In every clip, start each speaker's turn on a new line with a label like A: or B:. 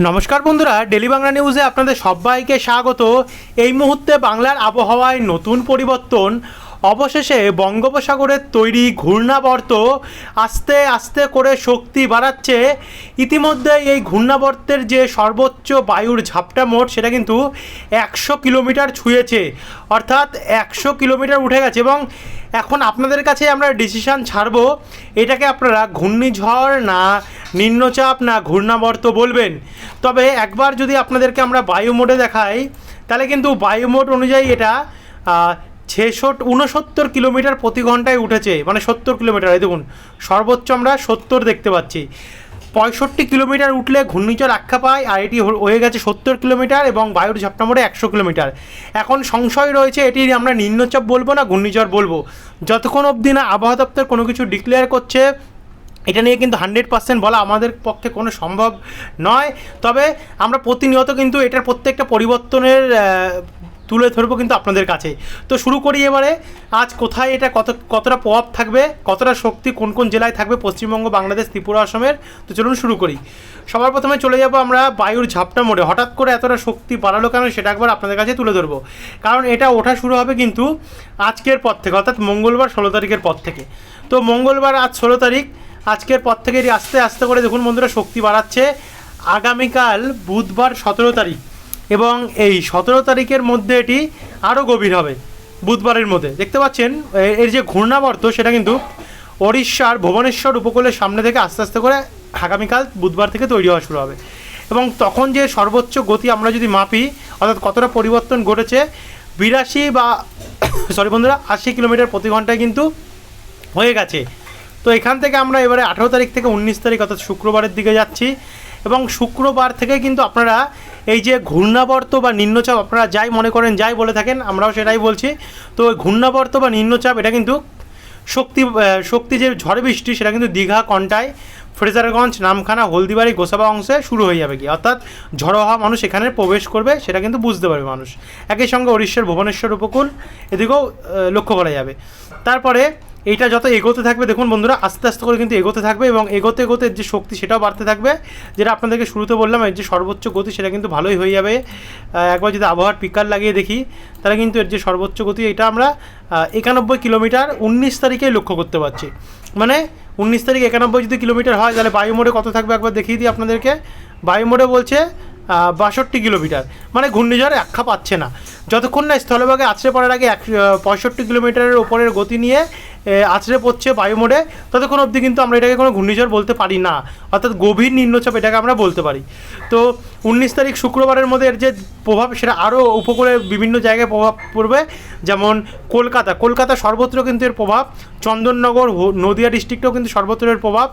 A: নমস্কার বন্ধুরা ডেলি বাংলা নিউজে আপনাদের সবাইকে স্বাগত। এই মুহূর্তে বাংলার আবহাওয়ায় নতুন পরিবর্তন। অবশেষে বঙ্গোপসাগরের তৈরি ঘূর্ণাবর্ত আস্তে আস্তে করে শক্তি বাড়াচ্ছে। ইতিমধ্যে এই ঘূর্ণাবর্তের যে সর্বোচ্চ বায়ুর ঝাপটা মোট, সেটা কিন্তু একশো কিলোমিটার ছুঁয়েছে। অর্থাৎ একশো কিলোমিটার উঠে গেছে এবং এখন আপনাদের কাছে আমরা ডিসিশান ছাড়বো, এটাকে আপনারা ঘূর্ণিঝড় না নিম্নচাপ না ঘূর্ণাবর্ত বলবেন। তবে একবার যদি আপনাদেরকে আমরা বায়ু মোডে দেখাই, তাহলে কিন্তু বায়ু মোড অনুযায়ী এটা ছেষট উনসত্তর কিলোমিটার প্রতি ঘন্টায় উঠেছে। মানে সত্তর কিলোমিটার, এই দেখুন, সর্বোচ্চ আমরা সত্তর দেখতে পাচ্ছি। পঁয়ষট্টি কিলোমিটার উঠলে ঘূর্ণিঝড় আখ্যা পায়, আর এটি হয়ে গেছে সত্তর কিলোমিটার এবং বায়ুর ঝাপটা মোড়ে একশো কিলোমিটার। এখন সংশয় রয়েছে, এটি আমরা নিম্নচাপ বলব না ঘূর্ণিঝড় বলব। যতক্ষণ অবধি না আবহাওয়া দপ্তর কোনো কিছু ডিক্লেয়ার করছে, এটা নিয়ে কিন্তু হান্ড্রেড পার্সেন্ট বলা আমাদের পক্ষে কোনো সম্ভব নয়। তবে আমরা প্রতিনিয়ত কিন্তু এটার প্রত্যেকটা পরিবর্তনের তুলে ধরবো কিন্তু আপনাদের কাছে। তো শুরু করি এবারে। আজ কোথায় এটা, কত, কতটা প্রভাব থাকবে, কতটা শক্তি কোন কোন জেলায় থাকবে, পশ্চিমবঙ্গ, বাংলাদেশ, ত্রিপুরা আসামের? তো চলুন শুরু করি। সবার প্রথমে চলে যাব আমরা বায়ুর ঝাপটা মোড়ে। হঠাৎ করে এতটা শক্তি বাড়ালো কেন, সেটা একবার আপনাদের কাছে তুলে ধরবো। কারণ এটা ওঠা শুরু হবে কিন্তু আজকের পর থেকে, অর্থাৎ মঙ্গলবার ষোলো তারিখের পর থেকে। তো মঙ্গলবার আজ ষোলো তারিখ, আজকের পর থেকে আস্তে আস্তে করে দেখুন বন্ধুরা, শক্তি বাড়াচ্ছে। আগামীকাল বুধবার সতেরো তারিখ। এবং এই সতেরো তারিখের মধ্যে এটি আরও গভীর হবে, বুধবারের মধ্যে। দেখতে পাচ্ছেন এর যে ঘূর্ণাবর্ত, সেটা কিন্তু ওড়িশার ভুবনেশ্বর উপকূলের সামনে থেকে আস্তে আস্তে করে আগামীকাল বুধবার থেকে তৈরি হওয়া শুরু হবে। এবং তখন যে সর্বোচ্চ গতি আমরা যদি মাপি, অর্থাৎ কতটা পরিবর্তন ঘটেছে, বিরাশি বা সরি বন্ধুরা, আশি কিলোমিটার প্রতি ঘন্টায় কিন্তু হয়ে গেছে। তো এখান থেকে আমরা এবারে আঠেরো তারিখ থেকে উনিশ তারিখ, অর্থাৎ শুক্রবারের দিকে যাচ্ছি। এবং শুক্রবার থেকে কিন্তু আপনারা এই যে ঘূর্ণাবর্ত বা নিম্নচাপ, আপনারা যাই মনে করেন, যাই বলে থাকেন, আমরাও সেটাই বলছি। তো ওই ঘূর্ণাবর্ত বা নিম্নচাপ, এটা কিন্তু শক্তি শক্তি যে ঝড় বৃষ্টি, সেটা কিন্তু দীঘা কন্টায় ফ্রেজারগঞ্জ, নামখানা, হলদিবাড়ি, গোসাবা অংশে শুরু হয়ে যাবে কি অর্থাৎ ঝড়ো হওয়া মানুষ এখানে প্রবেশ করবে, সেটা কিন্তু বুঝতে পারবে মানুষ। একই সঙ্গে উড়িষ্যার ভুবনেশ্বর উপকূল, এদিকেও লক্ষ্য করা যাবে। তারপরে এইটা যত এগোতে থাকবে, দেখুন বন্ধুরা, আস্তে আস্তে করে কিন্তু এগোতে থাকবে এবং এগোতে এগোতে যে শক্তি সেটাও বাড়তে থাকবে। যেটা আপনাদেরকে শুরুতে বললাম এর যে সর্বোচ্চ গতি সেটা কিন্তু ভালোই হয়ে যাবে। একবার যদি আবহাওয়ার পিকার লাগিয়ে দেখি, তাহলে কিন্তু এর যে সর্বোচ্চ গতি, এটা আমরা একানব্বই কিলোমিটার উনিশ তারিখেই লক্ষ্য করতে পারছি। মানে উনিশ তারিখ একানব্বই যদি কিলোমিটার হয়, তাহলে বায়ু মোড়ে কত থাকবে একবার দেখিয়ে দিই আপনাদেরকে। বায়ু মোড়ে বলছে বাষট্টি কিলোমিটার। মানে ঘূর্ণিঝড় আখ্যা পাচ্ছে না। যতক্ষণ না স্থলভাগে আছড়ে পড়ার আগে এক পঁয়ষট্টি কিলোমিটারের ওপরের গতি নিয়ে আছড়ে পড়ছে বায়ু মোড়ে ততক্ষণ অবধি কিন্তু আমরা এটাকে কোনো ঘূর্ণিঝড় বলতে পারি না। অর্থাৎ গভীর নিম্নচাপ এটাকে আমরা বলতে পারি। তো উনিশ তারিখ শুক্রবারের মধ্যে এর যে প্রভাব, সেটা আরও উপকূলে বিভিন্ন জায়গায় প্রভাব পড়বে। যেমন কলকাতা কলকাতা সর্বত্র কিন্তু এর প্রভাব, চন্দননগর নদিয়া ডিস্ট্রিক্টেও কিন্তু সর্বত্র এর প্রভাব,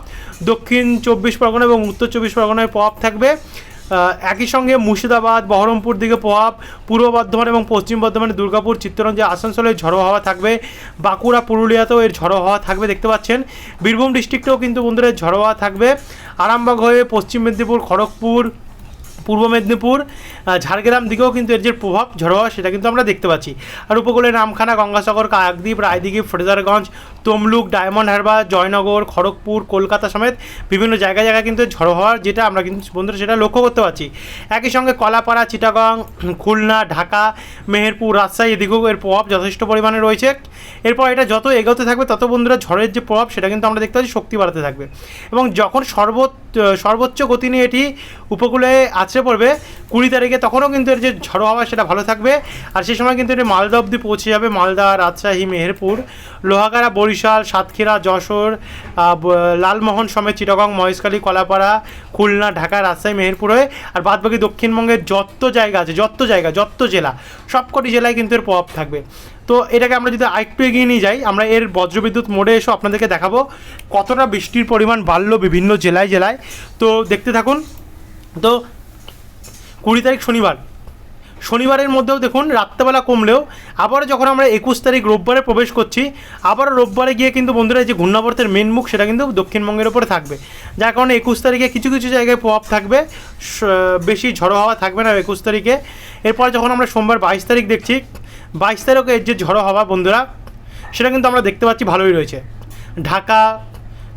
A: দক্ষিণ চব্বিশ পরগনা এবং উত্তর চব্বিশ পরগনায় প্রভাব থাকবে। একই সঙ্গে মুর্শিদাবাদ, বহরমপুর দিকে প্রভাব, পূর্ব বর্ধমান এবং পশ্চিম বর্ধমানে দুর্গাপুর, চিত্তরঞ্জে, আসানসোলে ঝড়ো হাওয়া থাকবে। বাঁকুড়া, পুরুলিয়াতেও এর ঝড়ো হাওয়া থাকবে, দেখতে পাচ্ছেন। বীরভূম ডিস্ট্রিক্টেও কিন্তু বন্ধুরা ঝড়ো হাওয়া থাকবে। আরামবাগ হয়ে পশ্চিম মেদিনীপুর, খড়গপুর পূর্ব মেদিনীপুর ঝাড়গ্রাম দিকেও কিন্তু এর যে প্রভাব ঝড়ো হওয়া সেটা কিন্তু আমরা দেখতে পাচ্ছি। আর উপকূলে নামখানা, গঙ্গাসাগর কাকদ্বীপ রায়দিঘি, ফ্রেজারগঞ্জ, তমলুক, ডায়মন্ড হারবার, জয়নগর, খড়গপুর, কলকাতা সমেত বিভিন্ন জায়গায় জায়গায় কিন্তু ঝড়ো হওয়ার যেটা আমরা কিন্তু বন্ধুরা সেটা লক্ষ্য করতে পারছি। একই সঙ্গে কলাপাড়া, চিটাগং, খুলনা, ঢাকা, মেহেরপুর, রাজশাহী এদিকেও এর প্রভাব যথেষ্ট পরিমাণে রয়েছে। এরপর এটা যত এগোতে থাকবে, তত বন্ধুরা ঝড়ের যে প্রভাব, সেটা কিন্তু আমরা দেখতে পাচ্ছি শক্তি বাড়াতে থাকবে। এবং যখন সর্বোচ্চ সর্বোচ্চ গতি নিয়ে এটি উপকূলে আছড়ে পড়বে। কুড়ি তারিখে তখনও কিন্তু এর যে ঝড়ো হাওয়া সেটা ভালো থাকবে। আর সেই সময় কিন্তু এটি মালদা অবধি পৌঁছে যাবে। মালদা, রাজশাহী, মেহেরপুর, লোহাগাড়া, বরিশাল, সাতক্ষীরা, যশোর লালমোহন সমেত চিটাগং, মহেশখালী, কলাপাড়া, খুলনা, ঢাকা, রাজশাহী, মেহেরপুর হয়ে আর বাদবাকি দক্ষিণবঙ্গের যত জায়গা আছে, যত জায়গা, যত জেলা, সবকটি জেলায় কিন্তু এর প্রভাব থাকবে। তো এটাকে আমরা যদি আরেকটু এগিয়ে নিয়ে যাই, আমরা এর বজ্রবিদ্যুৎ মোড়ে এসে আপনাদেরকে দেখাবো কতটা বৃষ্টির পরিমাণ বাড়লো বিভিন্ন জেলায় জেলায়। তো দেখতে থাকুন। তো কুড়ি তারিখ শনিবার। শনিবারের মধ্যেও দেখুন, রাত্রেবেলা কমলেও আবারও যখন আমরা একুশ তারিখ রোববারে প্রবেশ করছি, আবারও রোববারে গিয়ে কিন্তু বন্ধুরা যে ঘূর্ণাবর্তের মেন মুখ, সেটা কিন্তু দক্ষিণবঙ্গের ওপরে থাকবে। যার কারণে একুশ তারিখে কিছু কিছু জায়গায় প্রভাব থাকবে বেশি ঝড়ো হাওয়া থাকবে না একুশ তারিখে। এরপর যখন আমরা সোমবার বাইশ তারিখ দেখছি, বাইশ তারিখে এর যে ঝড়ো হাওয়া বন্ধুরা, সেটা কিন্তু আমরা দেখতে পাচ্ছি ভালোই রয়েছে। ঢাকা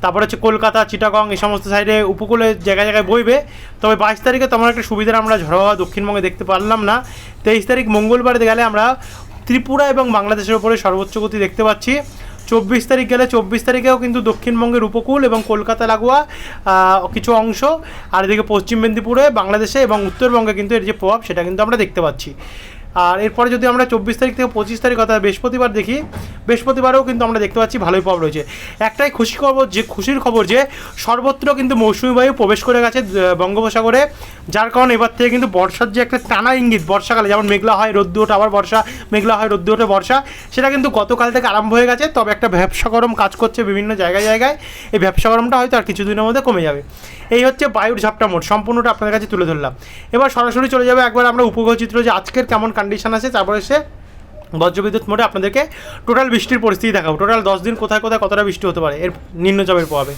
A: তারপরে হচ্ছে কলকাতা, চিটাগং এই সমস্ত সাইডে উপকূলে জায়গায় জায়গায় বইবে। তবে বাইশ তারিখে তেমন একটা সুবিধা আমরা ঝড় হওয়া দক্ষিণবঙ্গে দেখতে পারলাম না। তেইশ তারিখ মঙ্গলবার গেলে আমরা ত্রিপুরা এবং বাংলাদেশের উপরে সর্বোচ্চ গতি দেখতে পাচ্ছি। চব্বিশ তারিখ গেলে চব্বিশ তারিখেও কিন্তু দক্ষিণবঙ্গের উপকূল এবং কলকাতা লাগোয়া কিছু অংশ। আর এদিকে পশ্চিম মেদিনীপুরে, বাংলাদেশে এবং উত্তরবঙ্গে কিন্তু এর যে প্রভাব সেটা কিন্তু আমরা দেখতে পাচ্ছি। আর এরপরে যদি আমরা চব্বিশ তারিখ থেকে পঁচিশ তারিখ অর্থাৎ বৃহস্পতিবার দেখি, বৃহস্পতিবারেও কিন্তু আমরা দেখতে পাচ্ছি ভালোই প্রভাব রয়েছে। একটাই খুশি খবর যে, খুশির খবর যে, সর্বত্র কিন্তু মৌসুমি বায়ু প্রবেশ করে গেছে বঙ্গোপসাগরে। যার কারণে এবার থেকে কিন্তু বর্ষার যে একটা টানা ইঙ্গিত, বর্ষাকালে যেমন মেঘলা হয় রোদ্দু ওঠে আবার বর্ষা, মেঘলা হয় রোদ্দু ওঠে বর্ষা, সেটা কিন্তু গতকাল থেকে আরম্ভ হয়ে গেছে। তবে একটা ব্যবসা গরম কাজ করছে বিভিন্ন জায়গায় জায়গায়। এই ব্যবসা গরমটা হয়তো আর কিছুদিনের মধ্যে কমে যাবে। এই হচ্ছে বায়ুর ঝাপটা মোট সম্পূর্ণটা আপনাদের কাছে তুলে ধরলাম। এবার সরাসরি চলে যাবে, একবার আমরা উপগ্রহ চিত্র যে আজকের কেমন কন্ডিশন আছে, তারপরে সে বজ্রবিদ্যুৎ মোটে আপনাদেরকে টোটাল বৃষ্টির পরিস্থিতি দেখাবো। টোটাল দশ দিন কোথায় কোথায় কতটা বৃষ্টি হতে পারে? এর নিম্নচাপের প্রভাবে।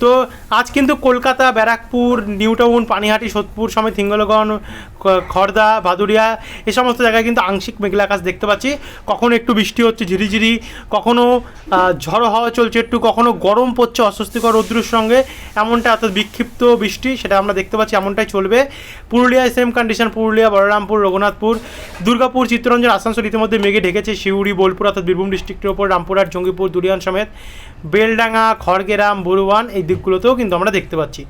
A: তো আজ কিন্তু কলকাতা, ব্যারাকপুর নিউ টাউন পানিহাটি, সোদপুর সমেত হিঙ্গলগঞ্জ খ- খড়দা ভাদুরিয়া এই সমস্ত জায়গায় কিন্তু আংশিক মেঘলা আকাশ দেখতে পাচ্ছি। কখনো একটু বৃষ্টি হচ্ছে, ঝিরিঝিরি। কখনো ঝড়ো হাওয়া চলছে একটু, কখনো গরম পড়ছে অস্বস্তিকর রৌদ্রের সঙ্গে। এমনটা অর্থাৎ বিক্ষিপ্ত বৃষ্টি, সেটা আমরা দেখতে পাচ্ছি, এমনটাই চলবে। পুরুলিয়ায় সেম কন্ডিশন পুরুলিয়া, বলরামপুর, রঘুনাথপুর। দুর্গাপুর, চিত্তরঞ্জন, আসানসোল ইতিমধ্যে মেঘে ঢেকেছে। শিউড়ি, বোলপুর অর্থাৎ বীরভূম ডিস্ট্রিক্টের ওপর, রামপুরহাট, জঙ্গিপুর দুরিয়ান সমেত। বেলডাঙ্গা, খড়গেরাম বরুয়ান এই দিকগুলোতেও কিন্তু আমরা দেখতে পাচ্ছি।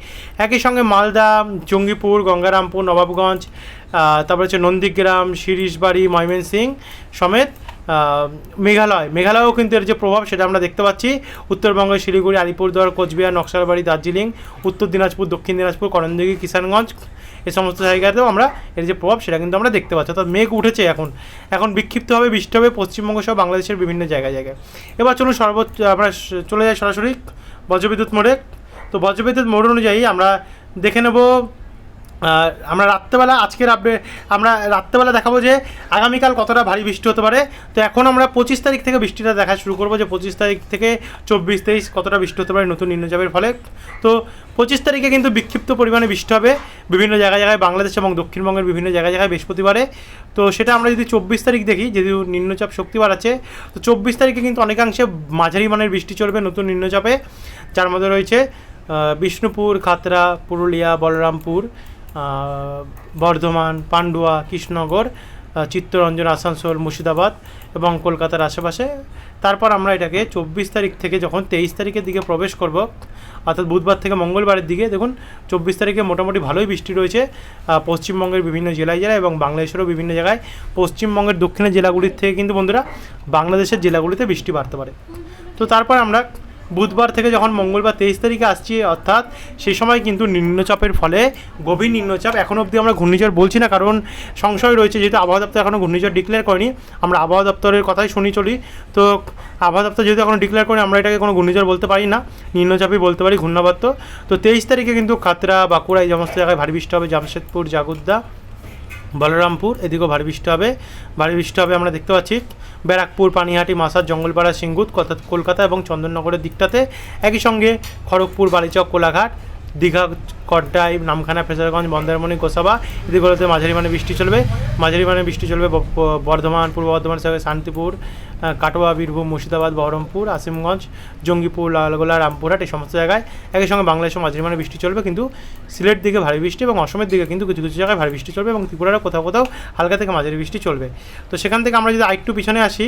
A: একই সঙ্গে মালদা, জঙ্গিপুর, গঙ্গারামপুর, নবাবগঞ্জ তারপরে হচ্ছে নন্দীগ্রাম শিরিশবাড়ি ময়মনসিং সমেত মেঘালয়। মেঘালয়েও কিন্তু এর যে প্রভাব সেটা আমরা দেখতে পাচ্ছি। উত্তরবঙ্গের শিলিগুড়ি, আলিপুরদুয়ার, কোচবিহার, নকশালবাড়ি, দার্জিলিং, উত্তর দিনাজপুর, দক্ষিণ দিনাজপুর, করণদিঘি, কিষানগঞ্জ এই সমস্ত জায়গাতেও আমরা এর যে প্রভাব সেটা কিন্তু আমরা দেখতে পাচ্ছি। অর্থাৎ মেঘ উঠেছে এখন। এখন বিক্ষিপ্তভাবে বৃষ্টি হবে পশ্চিমবঙ্গ সহ বাংলাদেশের বিভিন্ন জায়গায় জায়গায়। এবার চলুন সর্বোচ্চ, আমরা চলে যাই সরাসরি বজ্রবিদ্যুৎ মোড়ে। তো বজ্রবিদ্যুৎ মোড় অনুযায়ী আমরা দেখে নেব আমরা রাত্রেবেলা, আজকের আপডেট আমরা রাত্রেবেলা দেখাবো যে আগামীকাল কতটা ভারী বৃষ্টি হতে পারে। তো এখন আমরা পঁচিশ তারিখ থেকে বৃষ্টিটা দেখা শুরু করব যে পঁচিশ তারিখ থেকে চব্বিশ তেইশ কতটা বৃষ্টি হতে পারে নতুন নিম্নচাপের ফলে। তো পঁচিশ তারিখে কিন্তু বিক্ষিপ্ত পরিমাণে বৃষ্টি হবে বিভিন্ন জায়গায় জায়গায়, বাংলাদেশ এবং দক্ষিণবঙ্গের বিভিন্ন জায়গায় জায়গায় বৃহস্পতিবারে। তো সেটা আমরা যদি চব্বিশ তারিখ দেখি, যেহেতু নিম্নচাপ শক্তি বাড়াচ্ছে, তো চব্বিশ তারিখে কিন্তু অনেকাংশে মাঝারি মানের বৃষ্টি চলবে নতুন নিম্নচাপে। যার মধ্যে রয়েছে বিষ্ণুপুর খাতড়া পুরুলিয়া, বলরামপুর বর্ধমান, পান্ডুয়া, কৃষ্ণনগর চিত্তরঞ্জন, আসানসোল, মুর্শিদাবাদ এবং কলকাতার আশেপাশে। তারপর আমরা এটাকে চব্বিশ তারিখ থেকে যখন তেইশ তারিখের দিকে প্রবেশ করব, অর্থাৎ বুধবার থেকে মঙ্গলবারের দিকে, দেখুন, চব্বিশ তারিখে মোটামুটি ভালোই বৃষ্টি রয়েছে পশ্চিমবঙ্গের বিভিন্ন জেলায় জেলায় এবং বাংলাদেশেরও বিভিন্ন জায়গায়। পশ্চিমবঙ্গের দক্ষিণের জেলাগুলির থেকে কিন্তু বন্ধুরা, বাংলাদেশের জেলাগুলিতে বৃষ্টি বাড়তে পারে। তো তারপর আমরা বুধবার থেকে যখন মঙ্গলবার তেইশ তারিখে আসছি, অর্থাৎ সেই সময় কিন্তু নিম্নচাপের ফলে, গভীর নিম্নচাপ এখন অবধি আমরা ঘূর্ণিঝড় বলছি না, কারণ সংশয় রয়েছে, যেহেতু আবহাওয়া দপ্তর এখনও ঘূর্ণিঝড় ডিক্লেয়ার করেনি। আমরা আবহাওয়া দপ্তরের কথাই শুনি চলি। তো আবহাওয়া দপ্তর যেহেতু এখনও ডিক্লেয়ার করেনি, আমরা এটাকে কোনো ঘূর্ণিঝড় বলতে পারি না, নিম্নচাপই বলতে পারি, ঘূর্ণাবর্ত। তো তেইশ তারিখে কিন্তু খাতড়া, বাঁকুড়া এই সমস্ত জায়গায় ভারী বৃষ্টি হবে, জামশেদপুর, জাগুদ্দা বলরামপুর, এদিকেও ভারী বৃষ্টি হবে। ভারী বৃষ্টি হবে আমরা দেখতে পাচ্ছি ব্যারাকপুর, পানিহাটি মাসার জঙ্গলপাড়া সিঙ্গুত কলকাতা এবং চন্দননগরের দিকটাতে। একই সঙ্গে খড়গপুর, বালিচক, কোলাঘাট, দীঘা, কড্ডাই, নামখানা, ফেসারগঞ্জ মন্দারমণি গোসাবা এদিকগুলোতে মাঝারি মানে বৃষ্টি চলবে। মাঝারি মানে বৃষ্টি চলবে বর্ধমান, পূর্ব বর্ধমান শান্তিপুর কাটোয়া, বীরভূম, মুর্শিদাবাদ, বহরমপুর, আসিমগঞ্জ, জঙ্গিপুর, লালগোলা, রামপুরহাট এই সমস্ত জায়গায় একই সঙ্গে বাংলাদেশের মাঝারি মানে বৃষ্টি চলবে। কিন্তু সিলেট দিকে ভারী বৃষ্টি এবং অসমের দিকে কিন্তু কিছু কিছু জায়গায় ভারী বৃষ্টি চলবে এবং ত্রিপুরারও কোথাও কোথাও হালকা থেকে মাঝারি বৃষ্টি চলবে। তো সেখান থেকে আমরা যদি আরেকটু পিছনে আসি,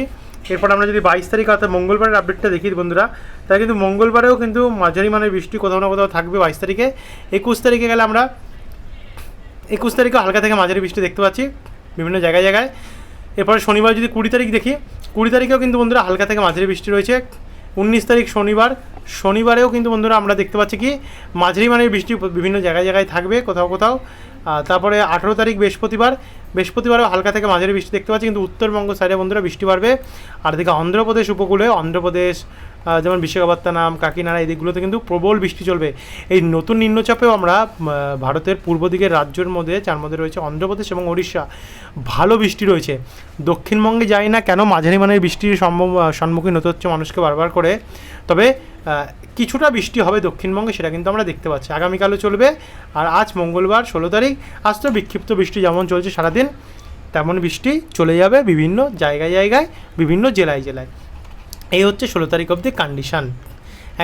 A: এরপর আমরা যদি বাইশ তারিখ অর্থাৎ মঙ্গলবারের আপডেটটা দেখি বন্ধুরা, তাহলে কিন্তু মঙ্গলবারেও কিন্তু মাঝারি মানের বৃষ্টি কোথাও না কোথাও থাকবে বাইশ তারিখে। একুশ তারিখে গেলে আমরা, একুশ তারিখে হালকা থেকে মাঝারি বৃষ্টি দেখতে পাচ্ছি বিভিন্ন জায়গায় জায়গায়। এরপরে শনিবার যদি কুড়ি তারিখ দেখি, কুড়ি তারিখেও কিন্তু বন্ধুরা হালকা থেকে মাঝারি বৃষ্টি রয়েছে। উনিশ তারিখ শনিবার, শনিবারেও কিন্তু বন্ধুরা আমরা দেখতে পাচ্ছি কি, মাঝারি মানের বৃষ্টি বিভিন্ন জায়গায় জায়গায় থাকবে, কোথাও কোথাও। তারপরে আঠেরো তারিখ বৃহস্পতিবার, বৃহস্পতিবারও হালকা থেকে মাঝারি বৃষ্টি দেখতে পাচ্ছি, কিন্তু উত্তরবঙ্গ সাইডে বন্ধুরা বৃষ্টি বাড়বে। আর দেখে অন্ধ্রপ্রদেশ উপকূলে, অন্ধ্রপ্রদেশ যেমন বিশাখাপত্তনম, কাকিনাড়া, এই দিকগুলোতে কিন্তু প্রবল বৃষ্টি চলবে। এই নতুন নিম্নচাপেও আমরা ভারতের পূর্ব দিকের রাজ্যের মধ্যে, যার মধ্যে রয়েছে অন্ধ্রপ্রদেশ এবং ওড়িশা, ভালো বৃষ্টি রয়েছে। দক্ষিণবঙ্গে যাই না কেন, মাঝারি মানের বৃষ্টির সম্ভব সম্মুখীন হতে হচ্ছে মানুষকে বারবার করে। তবে কিছুটা বৃষ্টি হবে দক্ষিণবঙ্গে, সেটা কিন্তু আমরা দেখতে পাচ্ছি। আগামীকালও চলবে, আর আজ মঙ্গলবার, ষোলো তারিখ, আজ তো বিক্ষিপ্ত বৃষ্টি যেমন চলছে সারাদিন, তেমন বৃষ্টি চলে যাবে বিভিন্ন জায়গায় জায়গায়, বিভিন্ন জেলায় জেলায়। এই হচ্ছে ষোলো তারিখ অবধি কন্ডিশান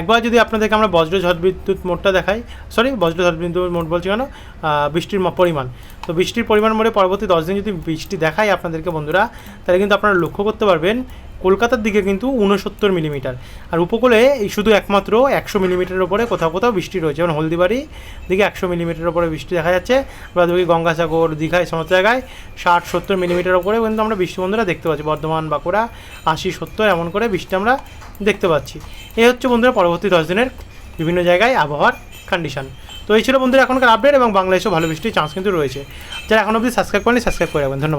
A: একবার যদি আপনাদেরকে আমরা বজ্র ঝড় বিদ্যুৎ মোডটা দেখাই সরি বজ্র ঝড় বিদ্যুৎ মোড বলছি কেন? বৃষ্টির পরিমাণ। তো বৃষ্টির পরিমাণ মোড়ে পরবর্তী দশ দিন যদি বৃষ্টি দেখাই আপনাদেরকে বন্ধুরা, তাহলে কিন্তু আপনারা লক্ষ্য করতে পারবেন, কলকাতার দিকে কিন্তু উনসত্তর মিলিমিটার। আর উপকূলে এই শুধু একমাত্র একশো মিলিমিটারের ওপরে কোথাও কোথাও বৃষ্টি রয়েছে। যেমন হলদিবাড়ি দিকে একশো মিলিমিটারের ওপরে বৃষ্টি দেখা যাচ্ছে, বাদবাকি গঙ্গাসাগর দীঘায় সমস্ত জায়গায় ষাট, সত্তর মিলিমিটার ওপরে কিন্তু আমরা বৃষ্টি বন্ধুরা দেখতে পাচ্ছি। বর্ধমান, বাঁকুড়া, আশি, সত্তর, এমন করে বৃষ্টি আমরা দেখতে পাচ্ছি। এই হচ্ছে বন্ধুরা পরবর্তী দশ দিনের বিভিন্ন জায়গায় আবহাওয়ার কন্ডিশন তো এই ছিল বন্ধুরা এখনকার আপডেট এবং বাংলাদেশেও ভালো বৃষ্টির চান্স কিন্তু রয়েছে। যারা এখন অবধি সাবস্ক্রাইব করেনি সাবস্ক্রাইব করে রাখবেন। ধন্যবাদ।